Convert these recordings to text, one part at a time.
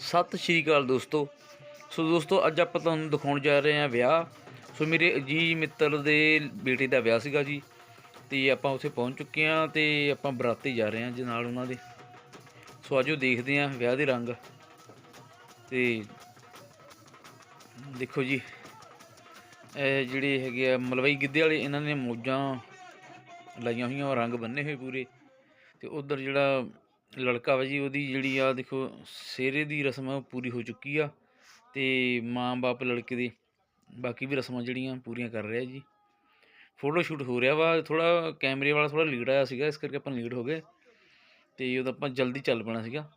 ਸਤਿ ਸ਼੍ਰੀ ਅਕਾਲ ਦੋਸਤੋ। ਸੋ ਦੋਸਤੋ, ਅੱਜ ਆਪਾਂ ਤੁਹਾਨੂੰ ਦਿਖਾਉਣ ਜਾ ਰਹੇ ਹਾਂ ਵਿਆਹ। ਸੋ ਮੇਰੇ ਅਜੀ ਮਿੱਤਰ ਦੇ ਬੇਟੇ ਦਾ ਵਿਆਹ ਸੀਗਾ ਜੀ। ਤੇ ਆਪਾਂ ਉੱਥੇ ਪਹੁੰਚ ਚੁੱਕੇ ਹਾਂ ਤੇ ਆਪਾਂ ਬਰਾਤੇ ਜਾ ਰਹੇ ਹਾਂ ਜੀ ਨਾਲ ਉਹਨਾਂ ਦੇ। ਸੋ ਅੱਜ ਉਹ ਦੇਖਦੇ ਹਾਂ ਵਿਆਹ ਦੇ ਰੰਗ। ਤੇ ਦੇਖੋ ਜੀ, ਇਹ ਜਿਹੜੇ ਹੈਗੇ ਆ ਮਲਵਈ ਗਿੱਧੇ ਵਾਲੇ, ਇਹਨਾਂ ਨੇ ਮੌਜਾਂ ਲਾਈਆਂ ਹੋਈਆਂ ਰੰਗ ਬੰਨੇ ਹੋਏ ਪੂਰੇ। ਤੇ ਉਧਰ ਜਿਹੜਾ ਲੜਕਾ ਵਾ ਜੀ, ਉਹਦੀ ਜਿਹੜੀ ਆ ਦੇਖੋ, ਸਿਹਰੇ ਦੀ ਰਸਮ ਆ ਉਹ ਪੂਰੀ ਹੋ ਚੁੱਕੀ ਆ ਤੇ ਮਾਂ-ਬਾਪ ਲੜਕੇ ਦੇ ਬਾਕੀ ਵੀ ਰਸਮਾਂ ਜਿਹੜੀਆਂ ਪੂਰੀਆਂ ਕਰ ਰਿਹਾ ਜੀ। ਫੋਟੋ ਸ਼ੂਟ ਹੋ ਰਿਹਾ ਵਾ ਥੋੜਾ ਕੈਮਰੇ ਵਾਲਾ ਥੋੜਾ ਲੀਡ ਆਇਆ ਸੀਗਾ, ਇਸ ਕਰਕੇ ਆਪਾਂ ਲੀਡ ਹੋ ਗਏ ਤੇ ਉਹਦਾ ਆਪਾਂ ਜਲਦੀ ਚੱਲ ਪੈਣਾ ਸੀਗਾ।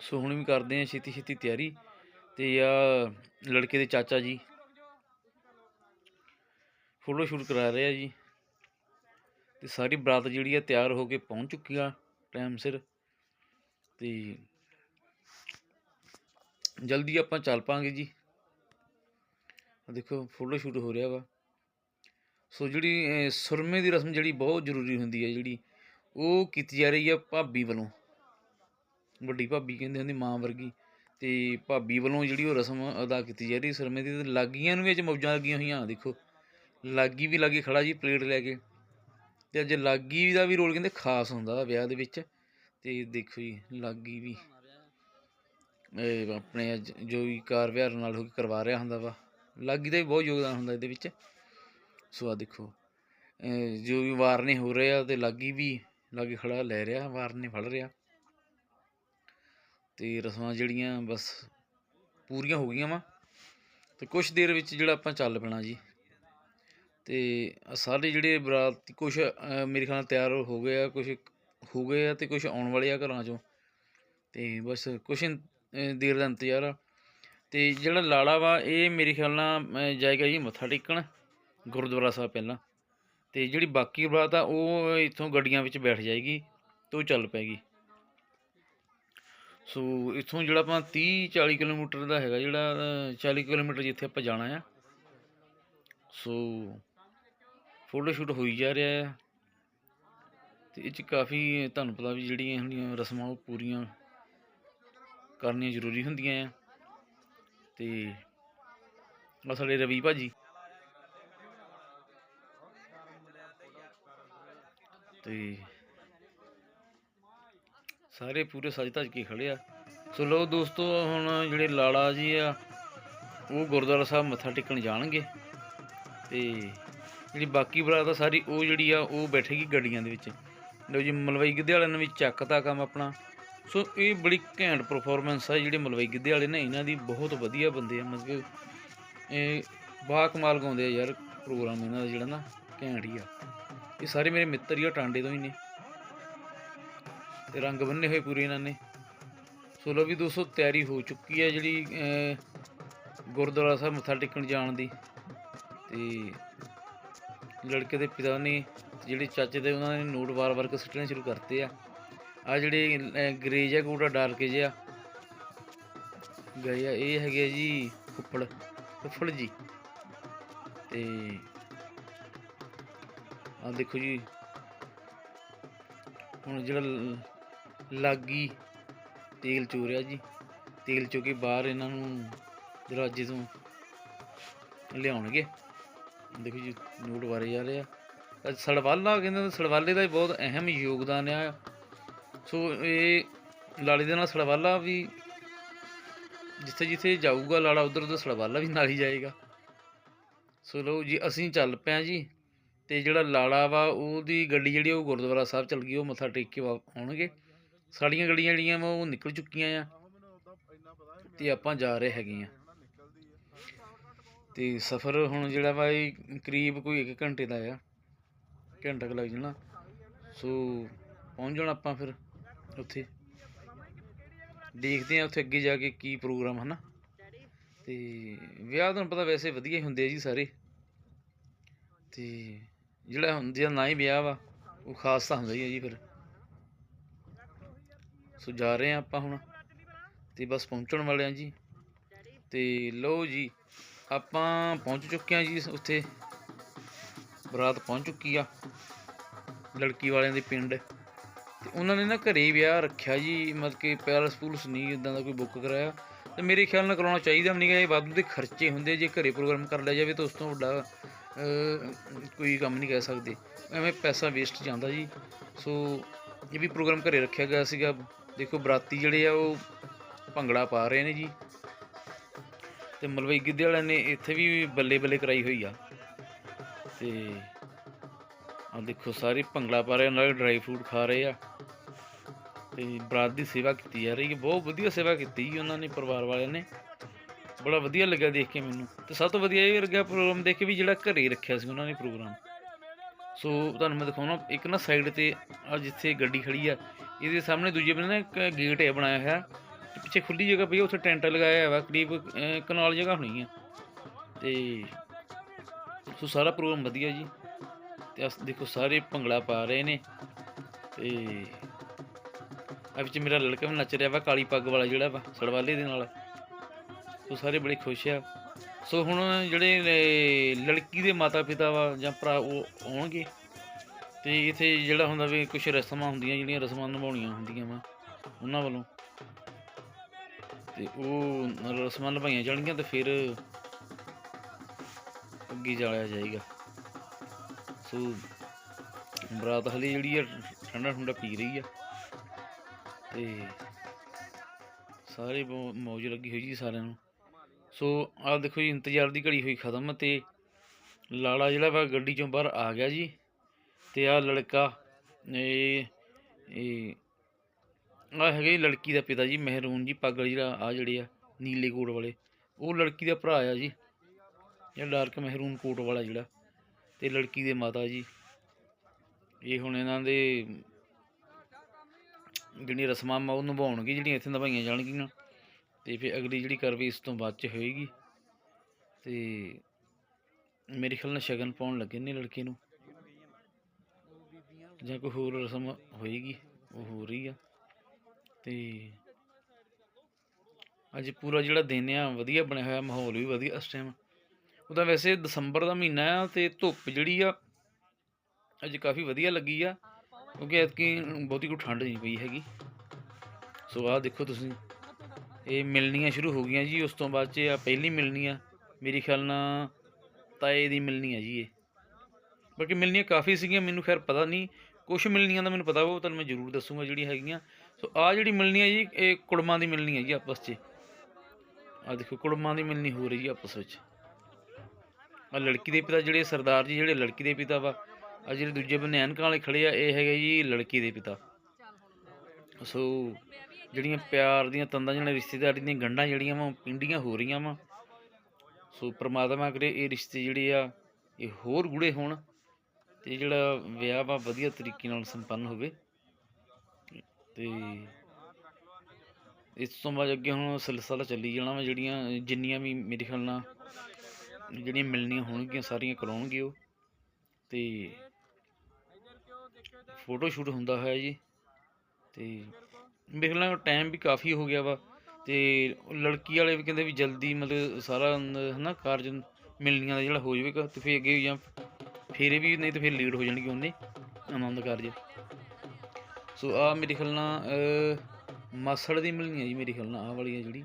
ਸੋ ਹੁਣ ਵੀ ਕਰਦੇ ਆ ਛੇਤੀ ਛੇਤੀ ਤਿਆਰੀ ਤੇ ਆ ਲੜਕੇ ਦੇ ਚਾਚਾ ਜੀ ਫੋਟੋ ਸ਼ੂਟ ਕਰਾ ਰਹੇ ਆ ਜੀ। ਤੇ ਸਾਰੀ ਬਰਾਤ ਜਿਹੜੀ ਆ ਤਿਆਰ ਹੋ ਕੇ ਪਹੁੰਚ ਚੁੱਕੀ ਆ। ਟਾਈਮ ਸਿਰ ਤੇ ਜਲਦੀ ਆਪਾਂ ਚੱਲ ਪਾਂਗੇ ਜੀ। ਆਹ ਦੇਖੋ ਫੋਟੋ ਸ਼ੂਟ ਹੋ ਰਿਹਾ ਵਾ। ਸੋ ਜਿਹੜੀ ਸੁਰਮੇ ਦੀ ਰਸਮ ਜਿਹੜੀ ਬਹੁਤ ਜ਼ਰੂਰੀ ਹੁੰਦੀ ਹੈ ਜਿਹੜੀ, ਉਹ ਕੀਤੀ ਜਾ ਰਹੀ ਆ ਭਾਬੀ ਵੱਲੋਂ। ਵੱਡੀ ਭਾਬੀ ਕਹਿੰਦੇ ਹੁੰਦੀ ਮਾਂ ਵਰਗੀ। ਤੇ ਭਾਬੀ ਵੱਲੋਂ ਜਿਹੜੀ ਉਹ ਰਸਮ ਅਦਾ ਕੀਤੀ ਜਾ ਰਹੀ ਸੁਰਮੇ ਦੀ ਲਾਗੀਆਂ ਨੂੰ ਵੀ ਅੱਜ ਮੌਜਾਂ ਲੱਗੀਆਂ ਹੋਈਆਂ ਦੇਖੋ। ਲਾਗੀ ਵੀ ਲਾਗੇ ਖੜਾ ਜੀ, ਪਲੇਟ ਲੈ ਕੇ। ਤੇ ਅੱਜ ਲਾਗੀ ਦਾ ਵੀ ਰੋਲ ਕਹਿੰਦੇ ਖਾਸ ਹੁੰਦਾ ਵਾ ਵਿਆਹ ਦੇ ਵਿੱਚ। ਤੇ ਦੇਖੋ ਜੀ, ਲਾਗੀ ਵੀ। ਇਹ ਆਪਣੇ ਅੱਜ ਜੋ ਵੀ ਕਾਰ ਵਿਹਾਰ ਨਾਲ ਹੋ ਕੇ ਕਰਵਾ ਰਿਹਾ ਹੁੰਦਾ ਵਾ। ਲਾਗੀ ਦਾ ਵੀ ਬਹੁਤ ਯੋਗਦਾਨ ਹੁੰਦਾ ਇਹਦੇ ਵਿੱਚ। ਸੋ ਆ ਦੇਖੋ ਜੋ ਵੀ ਵਾਰਨੇ ਹੋ ਰਹੇ ਆ ਤੇ ਲਾਗੀ ਵੀ, ਲਾਗੇ ਖੜਾ ਲੈ ਰਿਹਾ, ਵਾਰਨੇ ਫੜ ਰਿਹਾ। ਤੇ ਰਸਮਾਂ ਜਿਹੜੀਆਂ ਬਸ ਪੂਰੀਆਂ ਹੋ ਗਈਆਂ ਵਾ। ਤੇ ਕੁਝ ਦੇਰ ਵਿੱਚ ਜਿਹੜਾ ਆਪਾਂ ਚੱਲ ਪੈਣਾ ਜੀ। ਅਤੇ ਸਾਰੇ ਜਿਹੜੇ ਬਰਾਤ ਕੁਛ ਮੇਰੇ ਖਿਆਲ ਨਾਲ ਤਿਆਰ ਹੋ ਗਏ ਆ ਕੁਛ ਹੋ ਗਏ ਆ ਅਤੇ ਕੁਛ ਆਉਣ ਵਾਲੇ ਆ ਘਰਾਂ ਚੋਂ। ਅਤੇ ਬਸ ਕੁਝ ਦੇਰ ਦਾ ਇੰਤਜ਼ਾਰ ਆ। ਅਤੇ ਜਿਹੜਾ ਲਾੜਾ ਵਾ ਇਹ ਮੇਰੇ ਖਿਆਲ ਨਾਲ ਜਾਏਗਾ ਜੀ ਮੱਥਾ ਟੇਕਣ ਗੁਰਦੁਆਰਾ ਸਾਹਿਬ ਪਹਿਲਾਂ। ਅਤੇ ਜਿਹੜੀ ਬਾਕੀ ਬਰਾਤ ਆ ਉਹ ਇੱਥੋਂ ਗੱਡੀਆਂ ਵਿੱਚ ਬੈਠ ਜਾਏਗੀ ਤੇ ਉਹ ਚੱਲ ਪੈਗੀ। ਸੋ ਇੱਥੋਂ ਜਿਹੜਾ ਆਪਾਂ 30 40 ਕਿਲੋਮੀਟਰ ਦਾ ਹੈਗਾ ਜਿਹੜਾ ਅਹ, 40 ਕਿਲੋਮੀਟਰ ਜਿੱਥੇ ਆਪਾਂ ਜਾਣਾ ਆ। ਸੋ ਫੋਟੋ ਸ਼ੂਟ ਹੋਈ ਜਾ ਰਿਹਾ ਆ। ਤੇ ਇਹ ਚ ਕਾਫੀ ਤੁਹਾਨੂੰ ਪਤਾ ਵੀ ਜਿਹੜੀਆਂ ਹੁੰਦੀਆਂ ਰਸਮਾਂ ਉਹ ਪੂਰੀਆਂ ਕਰਨੀਆਂ ਜ਼ਰੂਰੀ ਹੁੰਦੀਆਂ ਆ। ਤੇ ਆ ਸਾਡੇ ਰਵੀ ਭਾਜੀ। ਤੇ ਸਾਰੇ ਪੂਰੇ ਸਜ ਧਜ ਕੇ ਖੜੇ ਆ। ਸੋ ਲੋ ਦੋਸਤੋ, ਹੁਣ ਜਿਹੜੇ ਲਾਲਾ ਜੀ ਆ, ਉਹ ਗੁਰਦੁਆਰਾ ਸਾਹਿਬ ਮੱਥਾ ਟੇਕਣ ਜਾਣਗੇ। ਤੇ ਜਿਹੜੀ ਬਾਕੀ ਬਰਾਤ ਆ ਸਾਰੀ ਉਹ ਜਿਹੜੀ ਆ, ਉਹ ਬੈਠੇਗੀ ਗੱਡੀਆਂ ਦੇ ਵਿੱਚ। ਲਓ ਜੀ, ਮਲਵਈ ਗਿੱਧੇ ਵਾਲਿਆਂ ਨੇ ਵੀ ਚੱਕਤਾ ਕੰਮ ਆਪਣਾ। ਸੋ ਇਹ ਬੜੀ ਘੈਂਟ ਪਰਫਾਰਮੈਂਸ ਆ ਜਿਹੜੇ ਮਲਵਈ ਗਿੱਧੇ ਵਾਲੇ ਨੇ, ਇਹਨਾਂ ਦੀ ਬਹੁਤ ਵਧੀਆ ਬੰਦੇ ਆ। ਮਤਲਬ ਕਿ ਇਹ ਬਾ ਕਮਾਲ ਗਾਉਂਦੇ ਆ ਯਾਰ ਪ੍ਰੋਗਰਾਮ ਇਹਨਾਂ ਦਾ ਜਿਹੜਾ ਨਾ, ਘੈਂਟ ਹੀ ਆ। ਇਹ ਸਾਰੇ ਮੇਰੇ ਮਿੱਤਰ ਹੀ ਆ ਟਾਂਡੇ ਤੋਂ ਹੀ ਨੇ। ਤੇ ਰੰਗ ਬੰਨੇ ਹੋਏ ਪੂਰੇ ਇਹਨਾਂ ਨੇ। ਸੋ ਲਓ ਵੀ ਦੋਸਤੋ, ਤਿਆਰੀ ਹੋ ਚੁੱਕੀ ਹੈ ਜਿਹੜੀ ਗੁਰਦੁਆਰਾ ਸਾਹਿਬ ਮੱਥਾ ਟੇਕਣ ਜਾਣ ਦੀ। ਤੇ ਲੜਕੇ ਦੇ ਪਿਤਾ ਨੇ ਜਿਹੜੇ ਚਾਚੇ ਦੇ ਉਹਨਾਂ ਨੇ ਨੋਟ ਵਾਰ-ਵਾਰ ਕੇ ਸੁੱਟਣੇ ਸ਼ੁਰੂ ਕਰਤੇ ਆ। ਆ ਜਿਹੜੇ ਗਰੇਜ ਹੈ ਕੋਟਾ ਡਾਰਕ ਜਿਹਾ। ਗਏ ਆ, ਇਹ ਹੈਗੇ ਆ ਜੀ ਫੁੱਫੜ ਫੁੱਫੜ ਜੀ। ਤੇ ਆ ਦੇਖੋ ਜੀ, ਹੁਣ ਜਿਹੜਾ ਲਾਗੀ ਤੇਲ ਚੋ ਰਿਹਾ ਜੀ। ਤੇਲ ਚੋ ਕੇ ਬਾਹਰ ਇਹਨਾਂ ਨੂੰ ਦਰਵਾਜ਼ੇ ਤੋਂ ਲਿਆਉਣਗੇ। ਦੇਖੋ ਜੀ ਨੋਟ ਵਾਰੇ ਜਾ ਰਹੇ ਆ ਸੜਵਾਲਾ ਕਹਿੰਦੇ ਸੜਵਾਲੇ ਦਾ ਵੀ ਬਹੁਤ ਅਹਿਮ ਯੋਗਦਾਨ ਆ। ਸੋ ਇਹ ਲਾੜੇ ਦੇ ਨਾਲ ਸੜਵਾਲਾ ਵੀ ਜਿੱਥੇ ਜਿੱਥੇ ਜਾਊਗਾ ਲਾੜਾ ਉਧਰ ਉਧਰ ਸੜਵਾਲਾ ਵੀ ਨਾਲ ਹੀ ਜਾਏਗਾ। ਸੋ ਲਓ ਜੀ, ਅਸੀਂ ਚੱਲ ਪਿਆ ਜੀ, ਤੇ ਜਿਹੜਾ ਲਾੜਾ ਵਾ, ਉਹਦੀ ਗੱਡੀ ਜਿਹੜੀ ਉਹ ਗੁਰਦੁਆਰਾ ਸਾਹਿਬ ਚੱਲ ਗਈ, ਉਹ ਮੱਥਾ ਟੇਕ ਕੇ ਵਾ- ਆਉਣਗੇ। ਸਾਡੀਆਂ ਗੱਡੀਆਂ ਜਿਹੜੀਆਂ ਵਾ, ਉਹ ਨਿਕਲ ਚੁੱਕੀਆਂ ਆ, ਤੇ ਆਪਾਂ ਜਾ ਰਹੇ ਹੈਗੇ ਆ। ਤੇ ਸਫ਼ਰ ਹੁਣ ਜਿਹੜਾ ਵਾ ਇਹ ਕਰੀਬ ਕੋਈ 1 ਘੰਟੇ ਦਾ ਆ, ਘੰਟਾ ਕੁ ਲੱਗ ਜਾਣਾ। ਸੋ ਪਹੁੰਚ ਜਾਣਾ ਆਪਾਂ ਫਿਰ ਉੱਥੇ। ਦੇਖਦੇ ਆ ਉੱਥੇ ਅੱਗੇ ਜਾ ਕੇ ਕੀ ਪ੍ਰੋਗਰਾਮ ਹਨਾ। ਤੇ ਵਿਆਹ ਤੁਹਾਨੂੰ ਪਤਾ ਵੈਸੇ ਵਧੀਆ ਹੀ ਹੁੰਦੇ ਆ ਜੀ ਸਾਰੇ। ਤੇ ਜਿਹੜਾ ਹੁਣ ਜਿਹੜਾ ਨਾ ਹੀ ਵਿਆਹ ਵਾ, ਉਹ ਖਾਸ ਤਾਂ ਹੁੰਦਾ ਹੀ ਆ ਜੀ ਫਿਰ। ਸੋ ਜਾ ਰਹੇ ਆ ਆਪਾਂ ਹੁਣ। ਤੇ ਬਸ ਪਹੁੰਚਣ ਵਾਲੇ ਆ ਜੀ। ਤੇ ਲਓ ਜੀ ਆਪਾਂ ਪਹੁੰਚ ਚੁੱਕੇ ਆ ਜੀ ਉੱਥੇ। ਬਰਾਤ ਪਹੁੰਚ ਚੁੱਕੀ ਆ, ਲੜਕੀ ਵਾਲਿਆਂ ਦੇ ਪਿੰਡ। ਤੇ ਉਹਨਾਂ ਨੇ ਨਾ ਘਰੇ ਵਿਆਹ ਰੱਖਿਆ ਜੀ, ਮਤਲਬ ਕਿ ਪੈਲਸ ਪੂਲਸ ਨਹੀਂ ਇਦਾਂ ਦਾ ਕੋਈ ਬੁੱਕ ਕਰਾਇਆ। ਤੇ ਮੇਰੇ ਖਿਆਲ ਨਾਲ ਕਰਾਉਣਾ ਚਾਹੀਦਾ ਵੀ ਨਹੀਂ ਗਾ ਇਹ ਵਾਧੂ ਦੇ ਖਰਚੇ ਹੁੰਦੇ ਜੇ ਘਰੇ ਪ੍ਰੋਗਰਾਮ ਕਰ ਲਿਆ ਜਾਵੇ ਤਾਂ ਉਸ ਤੋਂ ਵੱਡਾ ਕੋਈ ਕੰਮ ਨਹੀਂ ਕਹਿ ਸਕਦੇ। ਐਵੇਂ ਪੈਸਾ ਵੇਸਟ ਜਾਂਦਾ ਜੀ। ਸੋ ਇਹ ਵੀ ਪ੍ਰੋਗਰਾਮ ਘਰੇ ਰੱਖਿਆ ਗਿਆ ਸੀਗਾ। ਦੇਖੋ, ਬਰਾਤੀ ਜਿਹੜੇ ਆ ਉਹ ਭੰਗੜਾ ਪਾ ਰਹੇ ਨੇ ਜੀ। ਤੇ ਮਲਵਈ ਗਿੱਧੇ ਵਾਲਿਆਂ ਨੇ ਇੱਥੇ ਵੀ ਬੱਲੇ ਬੱਲੇ ਕਰਾਈ ਹੋਈ ਆ। ਤੇ ਆ ਦੇਖੋ ਸਾਰੇ ਭੰਗੜਾ ਪਾ ਰਹੇ ਆ, ਡਰਾਈ ਫਰੂਟ ਖਾ ਰਹੇ ਆ। ਤੇ ਬਰਾਤ ਦੀ ਸੇਵਾ ਕੀਤੀ ਜਾ ਰਹੀ ਹੈ। ਬਹੁਤ ਵਧੀਆ ਸੇਵਾ ਕੀਤੀ ਜੀ ਉਹਨਾਂ ਨੇ ਪਰਿਵਾਰ ਵਾਲਿਆਂ ਨੇ। ਬੜਾ ਵਧੀਆ ਲੱਗਿਆ ਦੇਖ ਕੇ ਮੈਨੂੰ। ਤੇ ਸਭ ਤੋਂ ਵਧੀਆ ਇਹ ਲੱਗਿਆ ਪ੍ਰੋਗਰਾਮ ਦੇਖ ਕੇ ਵੀ ਜਿਹੜਾ ਘਰੇ ਰੱਖਿਆ ਸੀ ਉਹਨਾਂ ਨੇ ਪ੍ਰੋਗਰਾਮ। ਸੋ ਤੁਹਾਨੂੰ ਮੈਂ ਦਿਖਾਉਣਾ ਇੱਕ ਨਾ ਸਾਈਡ ਤੇ ਆ ਜਿੱਥੇ ਗੱਡੀ ਖੜੀ ਆ ਇਹਦੇ ਸਾਹਮਣੇ ਦੂਜੇ ਬੰਨੇ ਨਾ ਇੱਕ ਗੇਟ ਹੈ ਬਣਾਇਆ ਹੋਇਆ। ਤੇ ਪਿੱਛੇ ਖੁੱਲੀ ਜਗ੍ਹਾ ਪਈ ਆ, ਉੱਥੇ ਟੈਂਟ ਲਗਾਇਆ ਹੋਇਆ ਵਾ ਕਰੀਬ ਕਨਾਲ ਜਗ੍ਹਾ ਹੋਣੀ ਆ। ਤੇ ਸੋ ਸਾਰਾ ਪ੍ਰੋਗਰਾਮ ਵਧੀਆ ਜੀ। ਤੇ ਆਹ ਦੇਖੋ ਸਾਰੇ ਭੰਗੜਾ ਪਾ ਰਹੇ ਨੇ। ਤੇ ਆ ਵਿੱਚ ਮੇਰਾ ਲੜਕਾ ਵੀ ਨੱਚ ਰਿਹਾ ਵਾ ਕਾਲੀ ਪੱਗ ਵਾਲਾ ਜਿਹੜਾ ਵਾ ਸੜਵਾਲੇ ਦੇ ਨਾਲ। ਸੋ ਸਾਰੇ ਬੜੇ ਖੁਸ਼ ਆ। ਸੋ ਹੁਣ ਜਿਹੜੇ ਲੜਕੀ ਦੇ ਮਾਤਾ ਪਿਤਾ ਵਾ ਜਾਂ ਭਰਾ ਉਹ ਆਉਣਗੇ। ਤੇ ਇਥੇ ਜਿਹੜਾ ਹੁੰਦਾ ਵੀ ਕੁਝ ਰਸਮਾਂ ਹੁੰਦੀਆਂ ਜਿਹੜੀਆਂ ਰਸਮਾਂ ਨਿਭਾਉਣੀਆਂ ਹੁੰਦੀਆਂ ਵਾ ਉਹਨਾਂ ਵੱਲੋਂ ਤੇ ਉਹ ਰਸਮਾਂ ਨਿਭਾਈਆਂ ਜਾਣਗੀਆਂ ਤੇ ਫਿਰ ਅੱਗੇ ਜਾਇਆ ਜਾਏਗਾ। ਸੋ ਬਰਾਤ ਹਲੇ ਜਿਹੜੀ ਆ, ਠੰਡਾ ਠੰਡਾ ਪੀ ਰਹੀ ਆ। ਤੇ ਸਾਰੇ ਮੌਜ ਲੱਗੀ ਹੋਈ ਜੀ ਸਾਰਿਆਂ ਨੂੰ। ਸੋ ਆਹ ਦੇਖੋ ਜੀ, ਇੰਤਜ਼ਾਰ ਦੀ ਘੜੀ ਹੋਈ ਖਤਮ ਤੇ ਲਾਲਾ ਜਿਹੜਾ ਵਾ ਗੱਡੀ ਚੋਂ ਬਾਹਰ ਆ ਗਿਆ ਜੀ। ਤੇ ਆਹ ਲੜਕਾ, ਇਹ ਇਹ ਆ ਹੈਗੇ ਜੀ ਲੜਕੀ ਦਾ ਪਿਤਾ ਜੀ, ਮਹਿਰੂਨ ਜੀ ਪਾਗਲ ਵਾਲੀ ਜਿਹੜਾ ਆ ਜਿਹੜੇ ਆ, ਨੀਲੇ ਕੋਟ ਵਾਲੇ। ਉਹ ਲੜਕੀ ਦਾ ਭਰਾ ਆ ਜੀ, ਜਿਹੜਾ ਡਾਰਕ ਮਹਿਰੂਨ ਕੋਟ ਵਾਲਾ ਜਿਹੜਾ। ਤੇ ਲੜਕੀ ਦੇ ਮਾਤਾ ਜੀ। ਇਹ ਹੁਣ ਇਹਨਾਂ ਦੇ ਜਿਹੜੀਆਂ ਰਸਮਾਂ ਵਾ ਉਹ ਨਿਭਾਉਣਗੇ ਜਿਹੜੀਆਂ ਇੱਥੇ ਨਿਭਾਈਆਂ ਜਾਣਗੀਆਂ। ਤੇ ਫਿਰ ਅਗਲੀ ਜਿਹੜੀ ਕਾਰਵਾਈ ਇਸ ਤੋਂ ਬਾਅਦ ਚ ਹੋਏਗੀ। ਤੇ ਮੇਰੇ ਖਿਆਲ ਨਾਲ ਸ਼ਗਨ ਪਾਉਣ ਲੱਗੇ ਨੇ ਲੜਕੇ ਨੂੰ। ਜਾਂ ਕੋਈ ਹੋਰ ਰਸਮ ਹੋਏਗੀ, ਉਹ ਹੋ ਰਹੀ ਆ। ਤੇ ਅੱਜ ਪੂਰਾ ਜਿਹੜਾ ਦਿਨ ਆ, ਵਧੀਆ ਬਣਿਆ ਹੋਇਆ, ਮਾਹੌਲ ਵੀ ਵਧੀਆ ਇਸ ਟਾਈਮ ਉਹਦਾ ਵੈਸੇ ਦਸੰਬਰ ਦਾ ਮਹੀਨਾ ਆ ਤੇ ਧੁੱਪ ਜਿਹੜੀ ਆ, ਅੱਜ ਕਾਫੀ ਵਧੀਆ ਲੱਗੀ ਆ, ਕਿਉਂਕਿ ਐਤਕੀ ਬਹੁਤੀ ਕੋਈ ਠੰਡ ਨਹੀਂ ਪਈ ਹੈਗੀ। ਸੋ ਆਹ ਦੇਖੋ ਤੁਸੀਂ, ਇਹ ਮਿਲਣੀਆਂ ਸ਼ੁਰੂ ਹੋ ਗਈਆਂ ਜੀ, ਉਸ ਤੋਂ ਬਾਅਦ ਚ ਆ ਪਹਿਲੀ ਮਿਲਣੀ ਆ, ਮੇਰੇ ਖਿਆਲ ਨਾਲ ਤਾਏ ਦੀ ਮਿਲਣੀ ਆ ਜੀ ਇਹ। ਬਾਕੀ ਮਿਲਣੀਆਂ ਕਾਫੀ ਸੀਗੀਆਂ, ਮੈਨੂੰ ਖੈਰ ਪਤਾ ਨਹੀਂ ਕੁਝ ਮਿਲਣੀਆਂ ਦਾ ਮੈਨੂੰ ਪਤਾ ਉਹ ਤੁਹਾਨੂੰ ਮੈਂ ਜ਼ਰੂਰ ਦੱਸੂਗਾ ਜਿਹੜੀਆਂ ਹੈਗੀਆਂ। ਸੋ ਆ ਜਿਹੜੀ ਮਿਲਣੀ ਹੈ ਜੀ, ਇਹ ਕੁੜਮਾਂ ਦੀ ਮਿਲਣੀ ਹੈ ਜੀ ਆਪਸ 'ਚ। ਆ ਦੇਖੋ, ਕੁੜਮਾਂ ਦੀ ਮਿਲਣੀ ਹੋ ਰਹੀ ਆ ਆਪਸ ਵਿੱਚ। ਆ ਲੜਕੀ ਦੇ ਪਿਤਾ ਜਿਹੜੇ, ਸਰਦਾਰ ਜੀ ਜਿਹੜੇ ਲੜਕੀ ਦੇ ਪਿਤਾ ਵਾ ਆ ਜਿਹੜੇ ਦੂਜੇ ਬੰਨੇ ਐਨਕਾਂ ਵਾਲੇ ਖੜੇ ਆ, ਇਹ ਹੈਗੇ ਜੀ ਲੜਕੀ ਦੇ ਪਿਤਾ। ਸੋ ਜਿਹੜੀਆਂ ਪਿਆਰ ਦੀਆਂ ਤੰਦਾਂ, ਜਿਹੜੀਆਂ ਰਿਸ਼ਤੇਦਾਰੀ ਦੀਆਂ ਗੰਢਾਂ ਜਿਹੜੀਆਂ ਵਾ ਪਿੰਡੀਆਂ ਹੋ ਰਹੀਆਂ ਵਾ। ਸੋ ਪ੍ਰਮਾਤਮਾ ਕਰੇ ਇਹ ਰਿਸ਼ਤੇ ਜਿਹੜੇ ਆ, ਇਹ ਹੋਰ ਗੂੜੇ ਹੋਣ ਤੇ ਜਿਹੜਾ ਵਿਆਹ ਵਾ, ਵਧੀਆ ਤਰੀਕੇ ਨਾਲ ਸੰਪੰਨ ਹੋਵੇ। ਤੇ ਇਸ ਤੋਂ ਬਾਅਦ ਅੱਗੇ ਹੁਣ ਸਿਲਸਿਲਾ ਚੱਲੀ ਜਾਣਾ ਵਾ ਜਿਹੜੀਆਂ, ਜਿੰਨੀਆਂ ਵੀ ਮੇਰੇ ਖਿਆਲ ਨਾਲ ਜਿਹੜੀਆਂ ਮਿਲਣੀਆਂ ਹੋਣਗੀਆਂ ਸਾਰੀਆਂ ਕਰਾਉਣਗੇ ਉਹ। ਤੇ ਫੋਟੋ ਸ਼ੂਟ ਹੁੰਦਾ ਹੋਇਆ ਜੀ। ਤੇ ਮੇਰੇ ਖਿਆਲ ਨਾਲ ਟਾਈਮ ਵੀ ਕਾਫੀ ਹੋ ਗਿਆ ਵਾ। ਤੇ ਲੜਕੀ ਵਾਲੇ ਵੀ ਕਹਿੰਦੇ ਵੀ ਜਲਦੀ ਮਤਲਬ ਸਾਰਾ ਨ- ਹਨਾ, ਕਾਰਜ ਮਿਲਣੀਆਂ ਦਾ ਜਿਹੜਾ ਹੋ ਜਾਵੇਗਾ ਤੇ ਫਿਰ ਅੱਗੇ ਜਾਂ ਫੇਰੇ ਵੀ ਨਹੀਂ ਤੇ ਫਿਰ ਲੇਟ ਹੋ ਜਾਣਗੇ ਉਹਨੇ ਆਨੰਦ ਕਾਰਜ। ਸੋ ਆ ਮੇਰੀ ਖਿਆਲ ਨਾਲ ਮਾਸੜ ਦੀ ਮਿਲਣੀ ਹੈ ਜੀ ਮੇਰੀ ਖਿਆਲ ਨਾਲ, ਆਹ ਵਾਲੀ ਹੈ ਜਿਹੜੀ।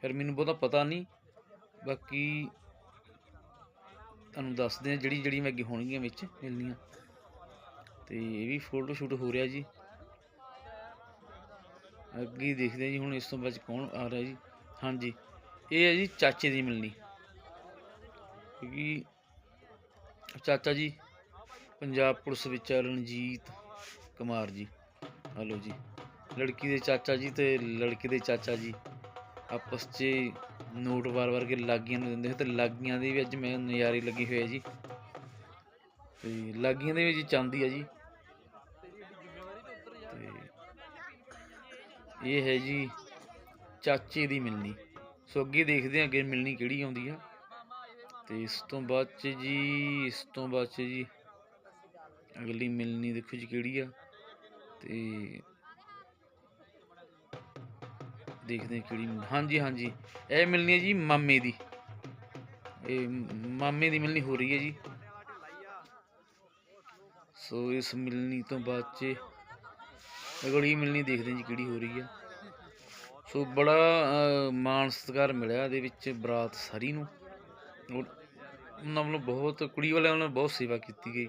ਫਿਰ ਮੈਨੂੰ ਬਹੁਤਾ ਪਤਾ ਨਹੀਂ, ਬਾਕੀ ਤੁਹਾਨੂੰ ਦੱਸਦੇ ਆ ਜਿਹੜੀ ਜਿਹੜੀ ਮੈਂ ਅੱਗੇ ਹੋਣਗੀਆਂ ਵਿੱਚ ਮਿਲਣੀਆਂ। ਤੇ ਇਹ ਵੀ ਫੋਟੋ ਸ਼ੂਟ ਹੋ ਰਿਹਾ ਜੀ। ਅੱਗੇ ਦੇਖਦੇ ਆ ਜੀ ਹੁਣ ਇਸ ਤੋਂ ਬਾਅਦ ਕੌਣ ਆ ਰਿਹਾ ਜੀ। ਹਾਂਜੀ, ਇਹ ਹੈ ਜੀ ਚਾਚੇ ਦੀ ਮਿਲਣੀ। ਕਿਉਂਕਿ ਚਾਚਾ ਜੀ, ਪੰਜਾਬ ਪੁਲਿਸ ਵਿੱਚ ਰਣਜੀਤ ਕੁਮਾਰ ਜੀ। ਹਲੋ ਜੀ। ਲੜਕੀ ਦੇ ਚਾਚਾ ਜੀ ਤੇ ਲੜਕੇ ਦੇ ਚਾਚਾ ਜੀ। ਆਪਸ 'ਚ ਨੋਟ ਵਾਰ-ਵਾਰ ਕੇ ਲਾਗੀਆਂ ਨੂੰ ਦਿੰਦੇ ਸੀ ਤੇ ਲਾਗੀਆਂ ਦੇ ਵੀ ਅੱਜ ਮੈਂ ਨਜ਼ਾਰੇ ਲੱਗੇ ਹੋਏ ਆ ਜੀ। ਤੇ ਲਾਗੀਆਂ ਦੇ ਵਿੱਚ ਚਾਂਦੀ ਆ ਜੀ। ਤੇ ਇਹ ਹੈ ਜੀ ਚਾਚੇ ਦੀ ਮਿਲਣੀ। ਸੋ ਅੱਗੇ ਦੇਖਦੇ ਹਾਂ ਅੱਗੇ ਮਿਲਣੀ ਕਿਹੜੀ ਆਉਂਦੀ ਆ। ਤੇ ਇਸ ਤੋਂ ਬਾਅਦ ਚ ਜੀ, ਇਸ ਤੋਂ ਬਾਅਦ ਚ ਜੀ ਅਗਲੀ ਮਿਲਣੀ ਦੇਖੋ ਜੀ ਕਿਹੜੀ ਆ। ਤੇ ਦੇਖਦੇ ਹਾਂ ਕਿਹੜੀ ਹਾਂਜੀ ਹਾਂਜੀ। ਇਹ ਮਿਲਣੀ ਹੈ ਜੀ ਮਾਮੇ ਦੀ। ਇਹ ਮਾਮੇ ਦੀ ਮਿਲਣੀ ਹੋ ਰਹੀ ਹੈ ਜੀ। ਸੋ ਇਸ ਮਿਲਣੀ ਤੋਂ ਬਾਅਦ ਚ ਅਗਲੀ ਮਿਲਣੀ ਦੇਖਦੇ ਹਾਂ ਜੀ ਕਿਹੜੀ ਹੋ ਰਹੀ ਹੈ ਸੋ ਬੜਾ ਮਾਣ ਸਤਿਕਾਰ ਮਿਲਿਆ ਇਹਦੇ ਵਿੱਚ ਬਰਾਤ ਸਾਰੀ ਨੂੰ। ਔਰ ਉਹਨਾਂ ਵੱਲੋਂ ਬਹੁਤ, ਕੁੜੀ ਵਾਲਿਆਂ ਵੱਲੋਂ ਬਹੁਤ ਸੇਵਾ ਕੀਤੀ ਗਈ।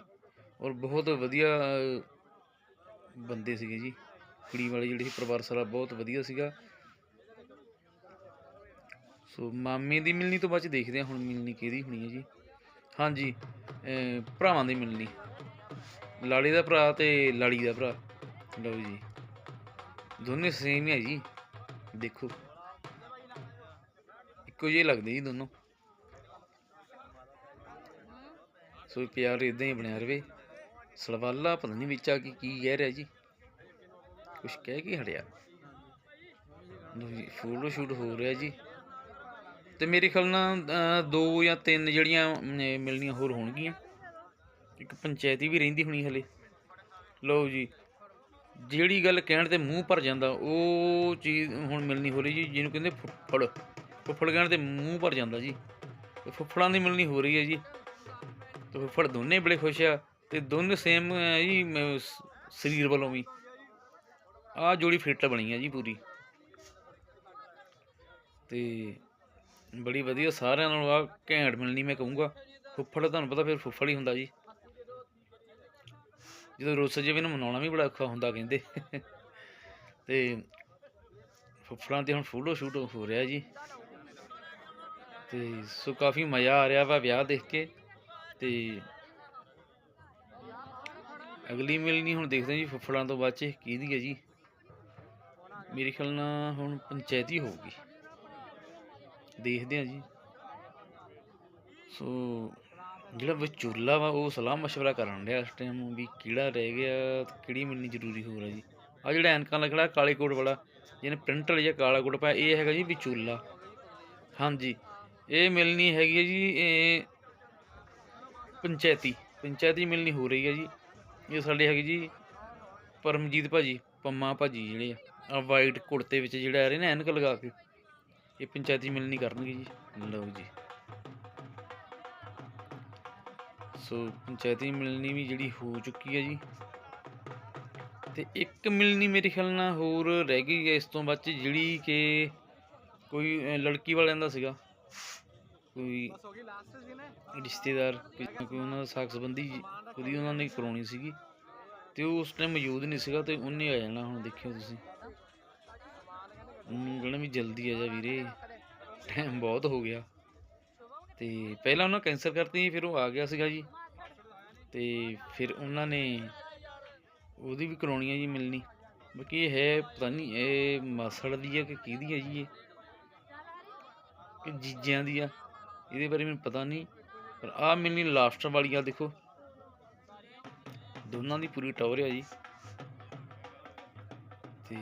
ਔਰ ਬਹੁਤ ਵਧੀਆ ਬੰਦੇ ਸੀਗੇ ਜੀ। ਕੁੜੀ ਵਾਲੇ ਜਿਹੜੇ ਸੀ, ਪਰਿਵਾਰ ਸਾਰਾ ਬਹੁਤ ਵਧੀਆ ਸੀਗਾ। ਸੋ ਮਾਮੇ ਦੀ ਮਿਲਣੀ ਤੋਂ ਬਾਅਦ ਦੇਖਦੇ ਹਾਂ ਹੁਣ ਮਿਲਣੀ ਕਿਹਦੀ ਹੋਣੀ ਹੈ ਜੀ। ਹਾਂਜੀ ਭਰਾਵਾਂ ਦੀ ਮਿਲਣੀ। ਲਾੜੀ ਦਾ ਭਰਾ ਤੇ ਲਾੜੀ ਦਾ ਭਰਾ। ਲਓ ਜੀ। ਦੋਨੇ ਸੇਮ ਹੀ ਹੈ ਜੀ। ਦੇਖੋ। ਇੱਕੋ ਜਿਹੇ ਲੱਗਦੇ ਜੀ ਦੋਨੋਂ। ਸੋ ਪਿਆਰ ਇਦਾਂ ਹੀ ਬਣਿਆ ਰਵੇ। ਸਲਵਾਲਾ, ਪਤਾ ਨਹੀਂ ਵਿੱਚ ਆ ਕੀ ਕਹਿ ਰਿਹਾ ਜੀ। ਕੁਛ ਕਹਿ ਕੇ ਹਟਿਆ। ਫੋਟੋ ਸ਼ੂਟ ਹੋ ਰਿਹਾ ਜੀ। ਤੇ ਮੇਰੇ ਖਿਆਲ ਨਾਲ ਦੋ ਜਾਂ ਤਿੰਨ ਜਿਹੜੀਆਂ ਮਿਲਣੀਆਂ ਹੋਰ ਹੋਣਗੀਆਂ। ਇੱਕ ਪੰਚਾਇਤੀ ਵੀ ਰਹਿੰਦੀ ਹੋਣੀ ਹਲੇ। ਲਓ ਜੀ, ਜਿਹੜੀ ਗੱਲ ਕਹਿਣ ਤੇ ਮੂੰਹ ਭਰ ਜਾਂਦਾ, ਉਹ ਚੀਜ਼ ਹੁਣ ਮਿਲਣੀ ਹੋ ਰਹੀ ਜੀ, ਜਿਹਨੂੰ ਕਹਿੰਦੇ ਫੁੱਫੜ। ਫੁੱਫੜ ਕਹਿਣ ਤੇ ਮੂੰਹ ਭਰ ਜਾਂਦਾ ਜੀ। ਫੁੱਫੜਾਂ ਦੀ ਮਿਲਣੀ ਹੋ ਰਹੀ ਹੈ ਜੀ। ਤੇ ਫੁੱਫੜ ਦੋਨੇ ਬੜੇ ਖੁਸ਼ ਆ। ਤੇ ਦੋਨੇ ਸੇਮ ਜੀ, ਮ- ਸ- ਸਰੀਰ ਵੱਲੋਂ ਵੀ। ਆਹ ਜੋੜੀ ਫਿੱਟ ਬਣੀ ਹੈ ਜੀ ਪੂਰੀ। ਤੇ ਬੜੀ ਵਧੀਆ, ਸਾਰਿਆਂ ਨਾਲੋਂ ਆ ਘੈਂਟ ਮਿਲਣੀ ਮੈਂ ਕਹੂੰਗਾ। ਫੁੱਫੜ ਤੁਹਾਨੂੰ ਪਤਾ ਫਿਰ ਫੁੱਫੜ ਹੀ ਹੁੰਦਾ ਜੀ। ਜਦੋਂ ਰੁੱਸ ਜਾਵੇ ਇਹਨੂੰ ਮਨਾਉਣਾ ਵੀ ਬੜਾ ਔਖਾ ਹੁੰਦਾ ਕਹਿੰਦੇ। ਤੇ ਫੁੱਫੜਾਂ ਤੇ ਹੁਣ ਫੋਟੋ ਸ਼ੂਟ ਹੋ ਰਿਹਾ ਜੀ। ਤੇ ਸੋ ਕਾਫੀ ਮਜ਼ਾ ਆ ਰਿਹਾ ਵਾ ਵਿਆਹ ਦੇਖ ਕੇ। ਤੇ ਅਗਲੀ ਮਿਲਣੀ ਹੁਣ ਦੇਖਦੇ ਹਾਂ ਜੀ ਫੁੱਫੜਾਂ ਤੋਂ ਬਾਅਦ ਚ ਕਿਹਦੀ ਹੈ ਜੀ। ਮੇਰੇ ਖਿਆਲ ਨਾਲ ਹੁਣ ਪੰਚਾਇਤੀ ਹੋਊਗੀ। ਦੇਖਦੇ ਹਾਂ ਜੀ। ਸੋ, ਜਿਹੜਾ ਵਿਚੋਲਾ ਵਾ, ਉਹ ਸਲਾਹ ਮਸ਼ਵਰਾ ਕਰਨ ਰਿਹਾ ਇਸ ਟਾਈਮ ਵੀ ਕਿਹੜਾ ਰਹਿ ਗਿਆ ਤੇ ਕਿਹੜੀ ਮਿਲਣੀ ਜ਼ਰੂਰੀ ਹੋ ਰਹੀ ਜੀ। ਆ ਜਿਹੜਾ ਐਨਕਾਂ ਲੱਗਣਾ ਕਾਲੇ ਕੋਟ ਵਾਲਾ, ਜਿਹਨੇ ਪ੍ਰਿੰਟ ਵਾਲਾ ਜਿਹਾ ਕਾਲਾ ਕੋਟ ਪਾਇਆ, ਇਹ ਹੈਗਾ ਜੀ ਵਿਚੋਲਾ। ਹਾਂਜੀ, ਇਹ ਮਿਲਣੀ ਹੈਗੀ ਹੈ ਜੀ, ਇਹ ਪੰਚਾਇਤੀ ਪੰਚਾਇਤੀ ਮਿਲਣੀ ਹੋ ਰਹੀ ਹੈ ਜੀ। ਇਹ ਸਾਡੇ ਹੈਗੇ ਜੀ ਪਰਮਜੀਤ ਭਾਜੀ, ਪੰਮਾ ਭਾਜੀ ਜਿਹੜੇ ਆ ਆ ਵਾਈਟ ਕੁੜਤੇ ਵਿੱਚ ਜਿਹੜਾ ਆ ਰਹੇ ਨਾ, ਐਨਕ ਲਗਾ ਕੇ। ਇਹ ਪੰਚਾਇਤੀ ਮਿਲਣੀ ਕਰਨਗੇ ਜੀ। ਲਓ ਜੀ। ਸੋ ਪੰਚਾਇਤੀ ਮਿਲਣੀ ਵੀ ਜਿਹੜੀ ਹੋ ਚੁੱਕੀ ਹੈ ਜੀ। ਤੇ ਇੱਕ ਮਿਲਣੀ ਮੇਰੇ ਖਿਆਲ ਨਾਲ ਹੋਰ ਰਹਿ ਗਈ ਹੈ ਇਸ ਤੋਂ ਬਾਅਦ 'ਚ ਜਿਹੜੀ ਕਿ ਕੋਈ ਲੜਕੀ ਵਾਲਿਆਂ ਦਾ ਸੀਗਾ। ਕੋਈ ਰਿਸ਼ਤੇਦਾਰ ਕੋਈ ਉਹਨਾਂ ਦਾ ਸਾਕ ਸੰਬੰਧੀ ਉਹਦੀ ਉਹਨਾਂ ਨੇ ਕਰਾਉਣੀ ਸੀਗੀ। ਤੇ ਉਹ ਉਸ ਟਾਈਮ ਮੌਜੂਦ ਨਹੀਂ ਸੀਗਾ ਤੇ ਉਹਨੇ ਆ ਜਾਣਾ ਹੁਣ ਦੇਖਿਓ ਤੁਸੀਂ। ਉਹਨੂੰ ਕਹਿਣਾ ਵੀ ਜਲਦੀ ਆ ਜਾ ਵੀਰੇ ਟਾਈਮ ਬਹੁਤ ਹੋ ਗਿਆ। ਤੇ ਪਹਿਲਾਂ ਉਹਨਾਂ ਕੈਂਸਲ ਕਰਤੀ ਫਿਰ ਉਹ ਆ ਗਿਆ ਸੀਗਾ ਜੀ। ਤੇ ਫਿਰ ਉਹਨਾਂ ਨੇ ਉਹਦੀ ਵੀ ਕਰਾਉਣੀ ਹੈ ਜੀ ਮਿਲਣੀ। ਬਾਕੀ ਇਹ ਹੈ ਪਤਾ ਨਹੀਂ ਇਹ ਮਾਸੜ ਦੀ ਹੈ ਕਿ ਕਿਹਦੀ ਹੈ ਜੀ ਇਹ? ਕਿ ਜੀਜਿਆਂ ਦੀ ਆ? ਇਹਦੇ ਬਾਰੇ ਮੈਨੂੰ ਪਤਾ ਨਹੀਂ, ਪਰ ਆ ਮਿਲਣੀ ਲਾਸਟ ਵਾਲੀ ਆ ਦੇਖੋ। ਦੋਨਾਂ ਦੀ ਪੂਰੀ ਟੌਰ ਆ ਜੀ। ਤੇ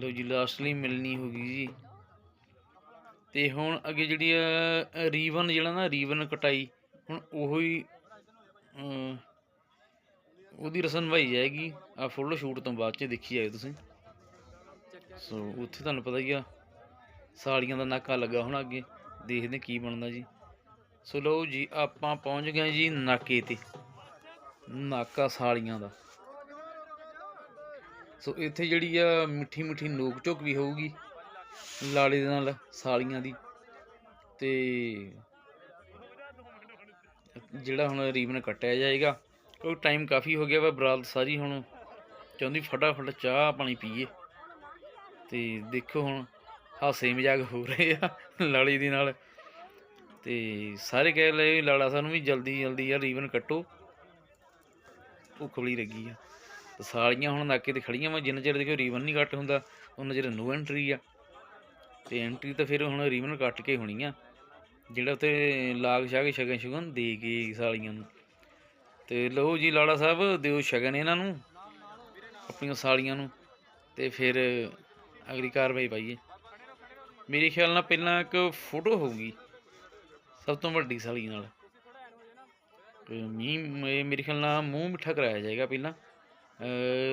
ਲੋ ਜੀ ਲਾਸਟ ਲਈ ਮਿਲਣੀ ਹੋ ਗਈ ਜੀ। ਤੇ ਹੁਣ ਅੱਗੇ ਜਿਹੜੀ ਆ, ਰੀਵਨ ਜਿਹੜਾ ਨਾ, ਰੀਵਨ ਕਟਾਈ, ਹੁਣ ਉਹੋ ਹੀ ਉਹਦੀ ਰਸਮ ਨਿਭਾਈ ਜਾਏਗੀ। ਆ ਫੋਟੋ ਸ਼ੂਟ ਤੋਂ ਬਾਅਦ ਚ ਦੇਖੀ ਜਾਏ ਤੁਸੀਂ। ਸੋ ਉੱਥੇ ਤੁਹਾਨੂੰ ਪਤਾ ਹੀ ਆ ਸਾਲੀਆਂ ਦਾ ਨਾਕਾ ਲੱਗਾ ਹੋਣਾ ਅੱਗੇ। ਦੇਖਦੇ ਕੀ ਬਣਦਾ ਜੀ। ਸੋ ਲਓ ਜੀ, ਆਪਾਂ ਪਹੁੰਚ ਗਏ ਜੀ ਨਾਕੇ ਤੇ। ਨਾਕਾ ਸਾਲੀਆਂ ਦਾ। ਸੋ ਇੱਥੇ ਜਿਹੜੀ ਆ ਮਿੱਠੀ ਮਿੱਠੀ ਨੋਕ ਝੋਕ ਵੀ ਹੋਊਗੀ, ਲਾਲੇ ਦੇ ਨਾਲ ਸਾਲੀਆਂ ਦੀ। ਤੇ ਜਿਹੜਾ ਹੁਣ ਰੀਬਨ ਕੱਟਿਆ ਜਾਏਗਾ ਕਿਉਂਕਿ ਟਾਈਮ ਕਾਫੀ ਹੋ ਗਿਆ ਵਾ ਬਰਾਤ ਸਾਰੀ ਹੁਣ। ਚਾਹੁੰਦੀ ਫਟਾਫਟ ਚਾਹ ਪਾਣੀ ਪੀਏ। ਤੇ ਦੇਖੋ ਹੁਣ ਹਾਸੇ ਮਜ਼ਾਕ ਹੋ ਰਹੇ ਆ ਲਾੜੀ ਦੀ ਨਾਲ। ਤੇ ਸਾਰੇ ਕਹਿ ਲਏ ਵੀ ਲਾੜਾ ਸਾਨੂੰ ਵੀ ਜਲਦੀ ਜਲਦੀ ਯਾਰ ਰੀਬਨ ਕੱਟੋ। ਭੁੱਖ ਬੜੀ ਲੱਗੀ ਆ। ਤੇ ਸਾਲੀਆਂ ਹੁਣ ਨਾਕੇ ਤੇ ਖੜੀਆਂ ਵਾ, ਜਿੰਨਾ ਚਿਰ ਦੇਖੋ ਰੀਬਨ ਨਹੀਂ ਕੱਟ ਹੁੰਦਾ ਉਹਨਾਂ ਚਿਰ ਨੋ ਐਂਟਰੀ ਆ। ਤੇ ਐਂਟਰੀ ਤਾਂ ਫਿਰ ਹੁਣ ਰੀਬਨ ਕੱਟ ਕੇ ਹੋਣੀ ਆ, ਜਿਹੜਾ ਤੇ ਲਾਗ ਸ਼ਾਗ ਸ਼ਗਨ ਸ਼ਗਨ ਦੇ ਕੇ ਸਾਲੀਆਂ ਨੂੰ। ਤੇ ਲਓ ਜੀ ਲਾੜਾ ਸਾਹਿਬ, ਦਿਓ ਸ਼ਗਨ ਇਹਨਾਂ ਨੂੰ, ਆਪਣੀਆਂ ਸਾਲੀਆਂ ਨੂੰ। ਤੇ ਫਿਰ ਅਗਲੀ ਕਾਰਵਾਈ ਪਾਈਏ। ਮੇਰੇ ਖਿਆਲ ਨਾਲ ਪਹਿਲਾਂ ਇੱਕ ਫੋਟੋ ਹੋਊਗੀ, ਸਭ ਤੋਂ ਵੱਡੀ ਸਾਲੀ ਨਾਲ। ਤੇ ਮੀਂਹ ਮੇਰੇ ਖਿਆਲ ਨਾਲ ਮੂੰਹ ਮਿੱਠਾ ਕਰਾਇਆ ਜਾਏਗਾ ਪਹਿਲਾਂ।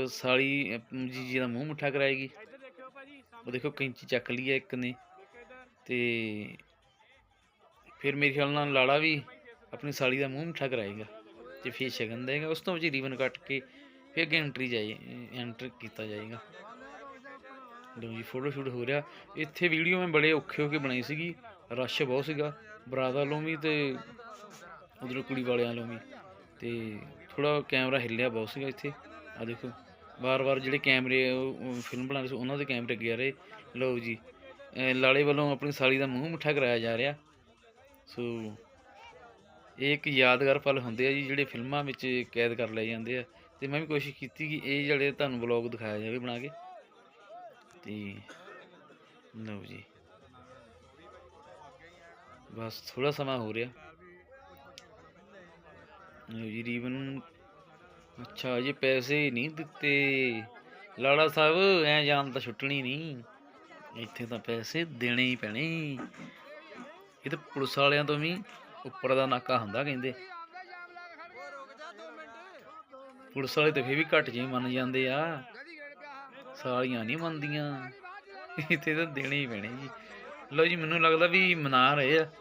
ਸਾਲੀ ਜੀ ਜੀ ਦਾ ਮੂੰਹ ਮਿੱਠਾ ਕਰਾਏਗੀ। ਉਹ ਦੇਖੋ ਕੈਂਚੀ ਚੱਕ ਲਈ ਹੈ ਇੱਕ ਨੇ। ਤੇ ਫਿਰ ਮੇਰੇ ਖਿਆਲ ਨਾਲ ਲਾੜਾ ਵੀ ਆਪਣੀ ਸਾਲੀ ਦਾ ਮੂੰਹ ਮਿੱਠਾ ਕਰਾਏਗਾ। ਤੇ ਫਿਰ ਸ਼ਗਨ ਦੇਗਾ ਉਸ ਤੋਂ ਵਿੱਚ ਰੀਬਨ ਕੱਟ ਕੇ ਫਿਰ ਅੱਗੇ ਐਂਟਰੀ ਜਾਏ ਐਂਟਰ ਕੀਤਾ ਜਾਏਗਾ। ਲਓ ਜੀ ਫੋਟੋ ਸ਼ੂਟ ਹੋ ਰਿਹਾ। ਇੱਥੇ ਵੀਡੀਓ ਮੈਂ ਬੜੇ ਔਖੇ ਹੋ ਕੇ ਬਣਾਈ ਸੀਗੀ। ਰਸ਼ ਬਹੁਤ ਸੀਗਾ। ਬਰਾਤ ਵੱਲੋਂ ਵੀ ਤੇ ਉਧਰ ਕੁੜੀ ਵਾਲਿਆਂ ਵੱਲੋਂ ਵੀ। ਤੇ ਥੋੜਾ ਕੈਮਰਾ ਹਿੱਲਿਆ ਬਹੁਤ ਸੀਗਾ ਇੱਥੇ। ਆ ਦੇਖੋ ਵਾਰ-ਵਾਰ ਜਿਹੜੇ ਕੈਮਰੇ ਫਿਲਮ ਬਣਾ ਰਹੇ ਸੀ, ਉਹਨਾਂ ਦੇ ਕੈਮਰੇ ਅੱਗੇ ਆ ਰਹੇ। ਲਓ ਜੀ ਅਹ ਲਾਲੇ ਵੱਲੋਂ ਆਪਣੀ ਸਾਲੀ ਦਾ ਮੂੰਹ ਮਿੱਠਾ ਕਰਾਇਆ ਜਾ ਰਿਹਾ। ਸੋ, ਇਹ ਇੱਕ ਯਾਦਗਾਰ ਪਲ ਹੁੰਦੇ ਆ ਜੀ, ਜਿਹੜੇ ਫਿਲਮਾਂ ਵਿੱਚ ਕੈਦ ਕਰ ਲਏ ਜਾਂਦੇ ਆ। ਤੇ ਮੈਂ ਵੀ ਕੋਸ਼ਿਸ਼ ਕੀਤੀ ਕਿ ਇਹ ਜਿਹੜੇ ਤੁਹਾਨੂੰ ਵਲੌਗ ਦਿਖਾਇਆ ਜਾਵੇ ਬਣਾ ਕੇ ਤੇ ਲਓ ਜੀ। ਬਸ ਥੋੜਾ ਸਮਾਂ ਹੋ ਰਿਹਾ। ਲਓ ਜੀ ਰੀਵਨ ਅੱਛਾ ਜੀ ਪੈਸੇ ਨਹੀਂ ਦਿੱਤੇ। ਲਾੜਾ ਸਾਹਿਬ, ਐ ਜਾਨ ਤਾਂ ਛੁੱਟਣੀ ਨਹੀਂ। ਇੱਥੇ ਤਾਂ ਪੈਸੇ ਦੇਣੇ ਹੀ ਪੈਣੇ। ਇਹ ਤਾਂ ਪੁਲਿਸ ਵਾਲਿਆਂ ਤੋਂ ਵੀ ਉੱਪਰ ਦਾ ਨਾਕਾ ਹੁੰਦਾ ਕਹਿੰਦੇ। ਪੁਲਿਸ ਵਾਲੇ ਤੇ ਫੇਰ ਵੀ ਘੱਟ ਜਿਹੀ ਮੰਨ ਜਾਂਦੇ ਆ। ਸਾਲੀਆਂ ਨਹੀਂ ਮੰਨਦੀਆਂ। ਇੱਥੇ ਤਾਂ ਦੇਣੇ ਹੀ ਪੈਣੇ ਜੀ। ਲਓ ਜੀ, ਮੈਨੂੰ ਲੱਗਦਾ ਵੀ ਮਨਾ ਰਹੇ ਆ।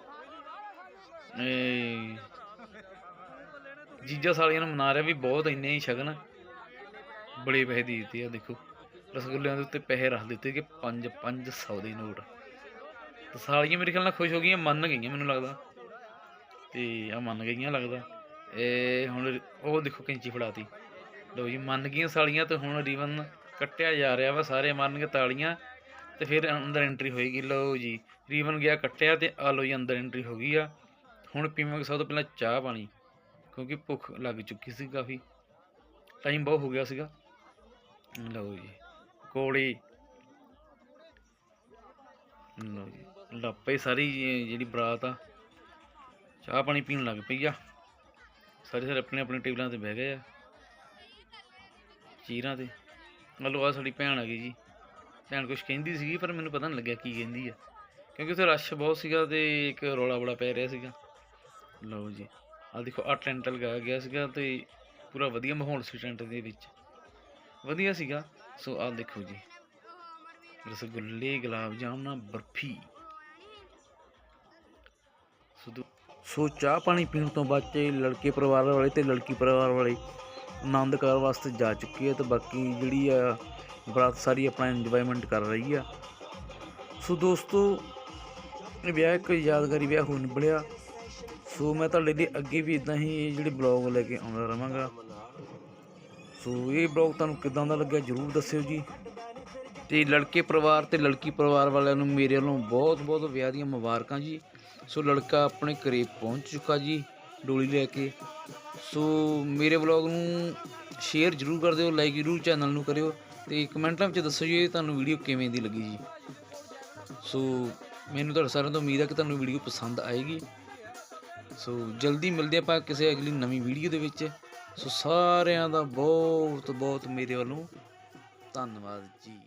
ਜੀਜਾ ਸਾਲੀਆਂ ਨੂੰ ਮਨਾ ਰਿਹਾ ਵੀ ਬਹੁਤ ਇੰਨੇ ਹੀ ਸ਼ਗਨ। ਬੜੇ ਪੈਸੇ ਦੇ ਦਿੱਤੇ ਆ, ਦੇਖੋ। ਰਸਗੁੱਲਿਆਂ ਦੇ ਉੱਤੇ ਪੈਸੇ ਰੱਖ ਦਿੱਤੇ ਕਿ 5 500 ਦੇ ਨੋਟ। ਤੇ ਸਾਲੀਆਂ ਮੇਰੇ ਖਿਆਲ ਨਾਲ ਖੁਸ਼ ਹੋ ਗਈਆਂ, ਮੰਨ ਗਈਆਂ ਮੈਨੂੰ ਲੱਗਦਾ। ਤੇ ਆ ਮੰਨ ਗਈਆਂ ਲੱਗਦਾ। ਇਹ ਹੁਣ ਉਹ ਦੇਖੋ ਕੈਂਚੀ ਫੜਾਤੀ। ਲਓ ਜੀ, ਮੰਨ ਗਈਆਂ ਸਾਲੀਆਂ ਤੇ ਹੁਣ ਰੀਵਨ ਕੱਟਿਆ ਜਾ ਰਿਹਾ ਵਾ, ਸਾਰੇ ਮਾਰਨਗੇ ਤਾਲੀਆਂ ਤੇ ਫਿਰ ਅੰਦਰ ਐਂਟਰੀ ਹੋਏਗੀ। ਲਓ ਜੀ ਰੀਵਨ ਗਿਆ ਕੱਟਿਆ ਤੇ ਆ ਲਓ ਜੀ, ਅੰਦਰ ਐਂਟਰੀ ਹੋ ਗਈ ਆ। ਹੁਣ ਪੀਵਾਂਗੇ ਸਭ ਤੋਂ ਪਹਿਲਾਂ ਚਾਹ ਪਾਣੀ, ਕਿਉਂਕਿ ਭੁੱਖ ਲੱਗ ਚੁੱਕੀ ਸੀ ਕਾਫੀ। ਟਾਈਮ ਬਹੁਤ ਹੋ ਗਿਆ ਸੀਗਾ। ਲਓ ਜੀ ਕੋੜੀ ਲਓ ਜੀ, ਲੱਪੇ ਸਾਰੀ ਜਿਹੜੀ ਬਰਾਤ ਆ, ਚਾਹ ਪਾਣੀ ਪੀਣ ਲੱਗ ਪਈ ਆ। ਸਾਰੇ ਸਾਰੇ ਆਪਣੇ ਆਪਣੇ ਟੇਬਲਾਂ ਤੇ ਬਹਿ ਗਏ ਆ। ਚੀਰਾਂ ਤੇ। ਮਤਲਬ ਆ ਸਾਡੀ ਭੈਣ ਆ ਗਈ ਜੀ। ਭੈਣ ਕੁਝ ਕਹਿੰਦੀ ਸੀਗੀ, ਪਰ ਮੈਨੂੰ ਪਤਾ ਨਹੀਂ ਲੱਗਿਆ ਕੀ ਕਹਿੰਦੀ ਆ। ਕਿਉਂਕਿ ਉੱਥੇ ਰਸ਼ ਬਹੁਤ ਸੀਗਾ ਤੇ ਇੱਕ ਰੌਲਾ ਬੜਾ ਪੈ ਰਿਹਾ ਸੀਗਾ। ਲਓ ਜੀ ਆ ਦੇਖੋ ਆ ਟੈਂਟ ਲਗਾਇਆ ਗਿਆ ਸੀਗਾ ਤੇ ਪੂਰਾ ਵਧੀਆ ਮਾਹੌਲ ਸੀ ਟੈਂਟ ਦੇ ਵਿੱਚ। ਵਧੀਆ ਸੀਗਾ। ਸੋ ਆ ਦੇਖੋ ਜੀ, ਰਸਗੁੱਲੇ, ਗੁਲਾਬ ਜਾਮਨਾ ਬਰਫੀ। ਸੋ ਚਾਹ ਪਾਣੀ ਪੀਣ ਤੋਂ ਬਾਅਦ ਤੇ ਲੜਕੇ ਪਰਿਵਾਰ ਵਾਲੇ ਤੇ ਲੜਕੀ ਪਰਿਵਾਰ ਵਾਲੇ ਆਨੰਦ ਕਾਰ ਵਾਸਤੇ ਜਾ ਚੁੱਕੀ ਆ ਤੇ ਬਾਕੀ ਜਿਹੜੀ ਆ ਬਰਾਤ ਸਾਰੀ ਆਪਣਾ ਇੰਜੋਇਮੈਂਟ ਕਰ ਰਹੀ ਆ। ਸੋ ਦੋਸਤੋ ਇਹ ਵਿਆਹ ਇੱਕ ਯਾਦਗਾਰੀ ਵਿਆਹ ਹੋ ਨਿਬੜਿਆ। ਸੋ ਮੈਂ ਤੁਹਾਡੇ ਲਈ ਅੱਗੇ ਵੀ ਇਦਾਂ ਹੀ ਇਹ ਜਿਹੜੇ ਬਲੌਗ ਲੈ ਕੇ ਆਉਂਦਾ ਰਵਾਂਗਾ। ਸੋ ਇਹ ਬਲੌਗ ਤੁਹਾਨੂੰ ਕਿਦਾਂ ਦਾ ਲੱਗਿਆ ਜਰੂਰ ਦੱਸਿਓ ਜੀ। ਤੇ ਲੜਕੇ ਪਰਿਵਾਰ ਤੇ ਲੜਕੀ ਪਰਿਵਾਰ ਵਾਲਿਆਂ ਨੂੰ ਮੇਰੇ ਵੱਲੋਂ ਬਹੁਤ ਬਹੁਤ ਵਿਆਹ ਦੀਆਂ ਮੁਬਾਰਕਾਂ ਜੀ। ਸੋ ਲੜਕਾ ਆਪਣੇ ਘਰੇ ਪਹੁੰਚ ਚੁੱਕਾ ਜੀ, ਡੋਲੀ ਲੈ ਕੇ। ਸੋ ਮੇਰੇ ਵਲੌਗ ਨੂੰ ਸ਼ੇਅਰ ਜਰੂਰ ਕਰ ਦਿਓ ਲਾਈਕ ਜਰੂਰ ਚੈਨਲ ਨੂੰ ਕਰਿਓ ਤੇ ਕਮੈਂਟਾਂ ਵਿੱਚ ਦੱਸੋ ਜੀ ਤੁਹਾਨੂੰ ਵੀਡੀਓ ਕਿਵੇਂ ਦੀ ਲੱਗੀ ਜੀ। ਸੋ ਮੈਨੂੰ ਤੁਹਾਡੇ ਸਾਰਿਆਂ ਤੋਂ ਉਮੀਦ ਹੈ ਕਿ ਤੁਹਾਨੂੰ ਵੀਡੀਓ ਪਸੰਦ ਆਏਗੀ। ਸੋ ਜਲਦੀ ਮਿਲਦੇ ਆਪਾਂ ਕਿਸੇ ਅਗਲੀ ਨਵੀਂ ਵੀਡੀਓ ਦੇ ਵਿੱਚ। ਸੋ ਸਾਰਿਆਂ ਦਾ ਬਹੁਤ ਬਹੁਤ ਮੇਰੇ ਵੱਲੋਂ ਧੰਨਵਾਦ ਜੀ।